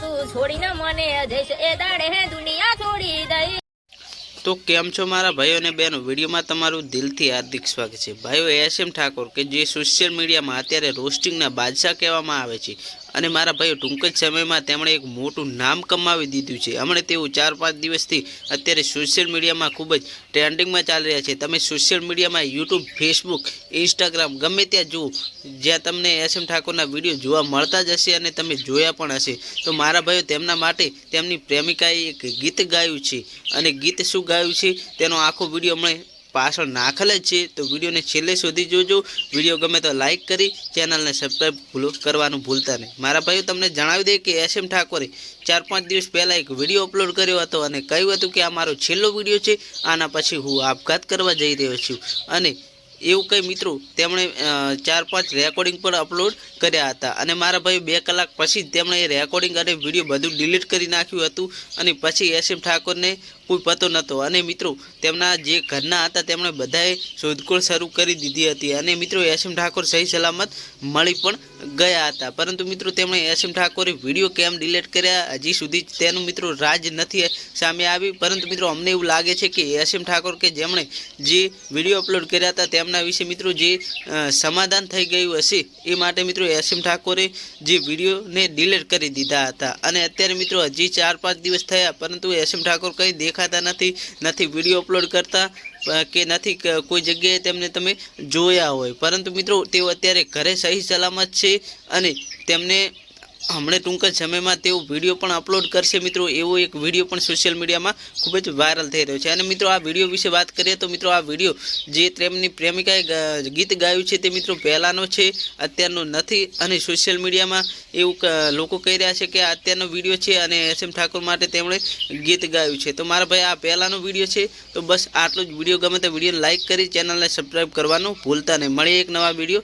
તું છોડીને મને જઈશ એ દાડે હે દુનિયા છોડી. તો કેમ છો મારા ભાઈઓ અને બહેનો? વિડીયોમાં તમારું દિલથી હાર્દિક સ્વાગત છે. ભાઈઓ એસ એમ ઠાકોર કે જે સોશિયલ મીડિયામાં અત્યારે રોસ્ટિંગના બાદશાહ કહેવામાં આવે છે. અને મારા ભાઈઓ, ટૂંક જ સમયમાં તેમણે એક મોટું નામ કમાવી દીધું છે. હમણાં તેઓ ચાર પાંચ દિવસથી અત્યારે સોશિયલ મીડિયામાં ખૂબ જ ટ્રેન્ડિંગમાં ચાલી રહ્યા છે. તમે સોશિયલ મીડિયામાં યુટ્યુબ ફેસબુક ઇન્સ્ટાગ્રામ ગમે ત્યાં જુઓ, જ્યાં તમને એસ એમ ઠાકોરના વીડિયો જોવા મળતા જ હશે અને તમે જોયા પણ હશે. તો મારા ભાઈઓ, તેમના માટે તેમની પ્રેમિકાએ એક ગીત ગાયું છે. અને ગીત શું ગાયું છે. તેનો આખો વીડિયો હમણાં પાછળ નાખેલ જ છે. તો વિડીયોને છેલ્લે સુધી જોજો. વીડિયો ગમે તો લાઇક કરી, ચેનલને સબસ્ક્રાઈબ ભૂલો કરવાનું ભૂલતા નહીં. મારા ભાઈઓ, તમને જણાવી દે કે એસ એમ ઠાકોરે ચાર પાંચ દિવસ પહેલાં એક વીડિયો અપલોડ કર્યો હતો અને કહ્યું હતું કે આ મારો છેલ્લો વીડિયો છે. આના પછી હું આપઘાત કરવા જઈ રહ્યો છું. અને એવું કંઈ મિત્રો, તેમણે ચાર પાંચ રેકોર્ડિંગ પણ અપલોડ કર્યા હતા. અને મારા ભાઈ બે કલાક પછી જ તેમણે એ રેકોર્ડિંગ અને વીડિયો બધું ડિલીટ કરી નાખ્યું હતું અને પછી એસએમ ઠાકોરને કોઈ પતો નહોતો. અને મિત્રો, તેમના જે ઘરના હતા, તેમણે બધાએ શોધખોળ શરૂ કરી દીધી હતી. અને મિત્રો એસએમ ઠાકોર સહી સલામત મળી પણ ગયા હતા. પરંતુ મિત્રો, તેમણે એસએમ ઠાકોરે વીડિયો કેમ ડિલીટ કર્યા? હજી સુધી તેનું મિત્રો રાજ નથી સામે આવી પરંતુ મિત્રો, અમને એવું લાગે છે કે એસએમ ઠાકોર કે જેમણે જે વીડિયો અપલોડ કર્યા હતા, તેમના વિશે મિત્રો જે સમાધાન થઈ ગયું હશે, એ માટે મિત્રો એસ એમ ઠાકોરે જે વિડીયોને ડિલીટ કરી દીધા હતા. અને અત્યારે મિત્રો હજી ચાર પાંચ દિવસ થયા, પરંતુ એસ એમ ઠાકોર કંઈ દેખાતા નથી નથી વીડિયો અપલોડ કરતા કે નથી કોઈ જગ્યાએ તેમને તમે જોયા હોય. પરંતુ મિત્રો તેઓ અત્યારે ઘરે સહી સલામત છે અને તેમને હમણાં ટૂંક જ સમયમાં તેઓ વીડિયો પણ અપલોડ કરશે. મિત્રો, એવો એક વીડિયો પણ સોશિયલ મીડિયામાં ખૂબ જ વાયરલ થઈ રહ્યો છે. અને મિત્રો, આ વીડિયો વિશે વાત કરીએ તો મિત્રો, આ વીડિયો જે તેમની પ્રેમિકાએ ગીત ગાયું છે તે મિત્રો પહેલાંનો છે, અત્યારનો નથી. અને સોશિયલ મીડિયામાં એવું લોકો કહી રહ્યા છે કે અત્યારનો વીડિયો છે અને એસ એમ ઠાકોર માટે તેમણે ગીત ગાયું છે. તો મારા ભાઈ, આ પહેલાંનો વીડિયો છે. તો બસ આટલો જ વીડિયો ગમે તો વીડિયો લાઇક કરી, ચેનલને સબસ્ક્રાઈબ કરવાનું ભૂલતા નહીં. મળીએ એક નવા વીડિયો